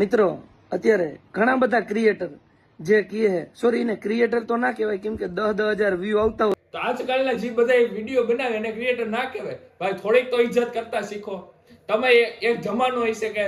મિત્રો અત્યારે ઘણા બધા ક્રિએટર જે કહે સોરી એને ક્રિએટર તો ના કહેવાય કેમ કે દસ દસ હજાર વ્યૂ આવતા હોય. તો આજકાલના જે બધા વીડિયો બનાવે એને ક્રિએટર ના કહેવાય. ભાઈ થોડીક તો ઇજ્જત કરતા શીખો. તમે એક જમાનો હશે કે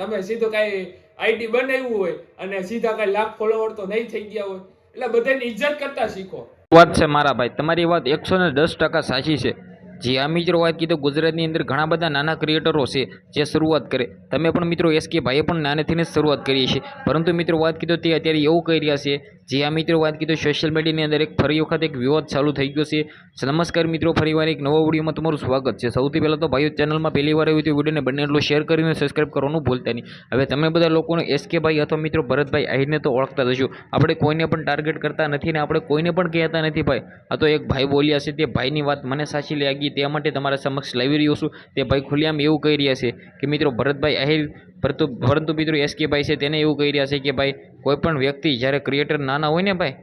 તમે સીધું કાંઈ આઈડી બનાવ્યું હોય અને સીધા કાંઈ લાખ ફોલોવર તો નહીં થઈ ગયા હોય. એટલે બધાની ઇજ્જત કરતા શીખો. વાત છે મારા ભાઈ તમારી વાત એકસો ને દસ ટકા સાચી છે. જે આ મિત્રો, વાત કીધું ગુજરાતની અંદર ઘણા બધા નાના ક્રિએટરો છે જે શરૂઆત કરે. તમે પણ, મિત્રો એસ કે ભાઈએ પણ નાનેથી જ શરૂઆત કરી છે. પરંતુ, મિત્રો, વાત કીધું તે અત્યારે એવું કહી રહ્યા છે. જે આ મિત્રો, વાત કીધું સોશિયલ મીડિયાની અંદર એક ફરી વખત એક વિવાદ ચાલુ થઈ ગયો છે. નમસ્કાર, મિત્રો ફરીવાર એક નવા વિડીયોમાં તમારું સ્વાગત છે. સૌથી પહેલાં તો ભાઈઓ ચેનલમાં પહેલી વાર આવ્યું તો વિડીયોને બંને એટલું શેર કરીને સબસ્ક્રાઈબ કરવાનું ભૂલતા નહીં. હવે તમે બધા લોકોને એસકે ભાઈ અથવા, મિત્રો, ભરતભાઈ આહિરને તો ઓળખતા જશો આપણે કોઈને પણ ટાર્ગેટ કરતા નથી ને આપણે કોઈને પણ કહેતા નથી ભાઈ. આ તો એક ભાઈ બોલ્યા છે તે ભાઈની વાત મને સાચી લાગી. તે માટે તમારા સમક્ષ લાવી રહ્યો છું. તે ભાઈ ખુલ્લામ એવું કહી રહ્યા છે કે, મિત્રો, ભરતભાઈ આહિર પરંતુ પરંતુ મિત્રો એસકેભાઈ છે, તેને એવું કહી રહ્યા છે કે, ભાઈ, કોઈપણ વ્યક્તિ જ્યારે ક્રિએટર નાના હોય ને ભાઈ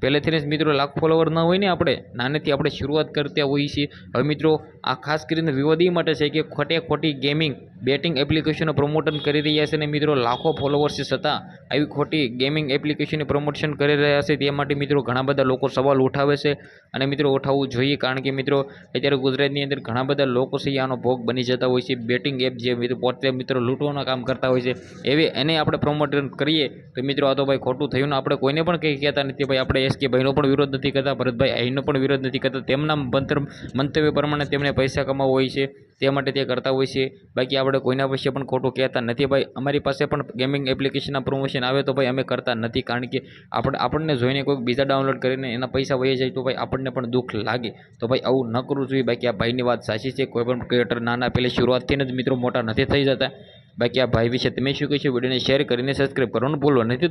પહેલેથી જ મિત્રો લાખ ફોલોવર ન હોય ને આપણે, નાનેથી આપણે શરૂઆત કરતા હોઈએ છીએ. હવે મિત્રો, આ ખાસ કરીને વિવાદ એ માટે છે કે, ખોટે ખોટી ગેમિંગ બેટિંગ એપ્લિકેશનો પ્રમોશન કરી રહ્યા છે અને મિત્રો લાખો ફોલોવર્સ છતાં આવી ખોટી ગેમિંગ એપ્લિકેશનની પ્રમોશન કરી રહ્યા છે. તે માટે મિત્રો ઘણા બધા લોકો સવાલ ઉઠાવે છે અને મિત્રો ઉઠાવવું જોઈએ કારણ કે મિત્રો અત્યારે ગુજરાતની અંદર ઘણા બધા લોકો છે આનો ભોગ બની જતા હોય છે. બેટિંગ એપ જે મિત્રો પોતે મિત્રો લૂંટવાના કામ કરતા હોય છે એવી એને આપણે પ્રમોશન કરીએ તો મિત્રો આ તો ભાઈ ખોટું થયું ને આપણે કોઈને પણ કંઈ કહેતા નથી. ભાઈ આપણે એસ કે ભાઈનો પણ વિરોધ નથી કરતા, ભરતભાઈ અહીંનો પણ વિરોધ નથી કરતા. તેમના મંતવ્ય પ્રમાણે તેમને પૈસા કમાવવા હોય છે. તે માટે તે કરતા હોય છે. બાકી આપણે કોઈના વિશે પણ ખોટું કહેતા નથી ભાઈ. અમારી પાસે પણ ગેમિંગ એપ્લિકેશનના પ્રમોશન આવે તો ભાઈ અમે કરતા નથી. કારણ કે આપણે, આપણને જોઈને કોઈક બીજા ડાઉનલોડ કરીને એના પૈસા વહી જાય તો ભાઈ આપણને પણ દુઃખ લાગે. તો ભાઈ આવું ન કરવું જોઈએ. બાકી આ ભાઈની વાત સાચી છે. કોઈ પણ ક્રિએટર નાના પહેલી શરૂઆતથી જ મિત્રો મોટા નથી થઈ જતા. બાકી આ ભાઈ વિશે તમે શું કહેશો? વિડીયોને શેર કરીને સબસ્ક્રાઈબ કરવાનું ભૂલો નથી.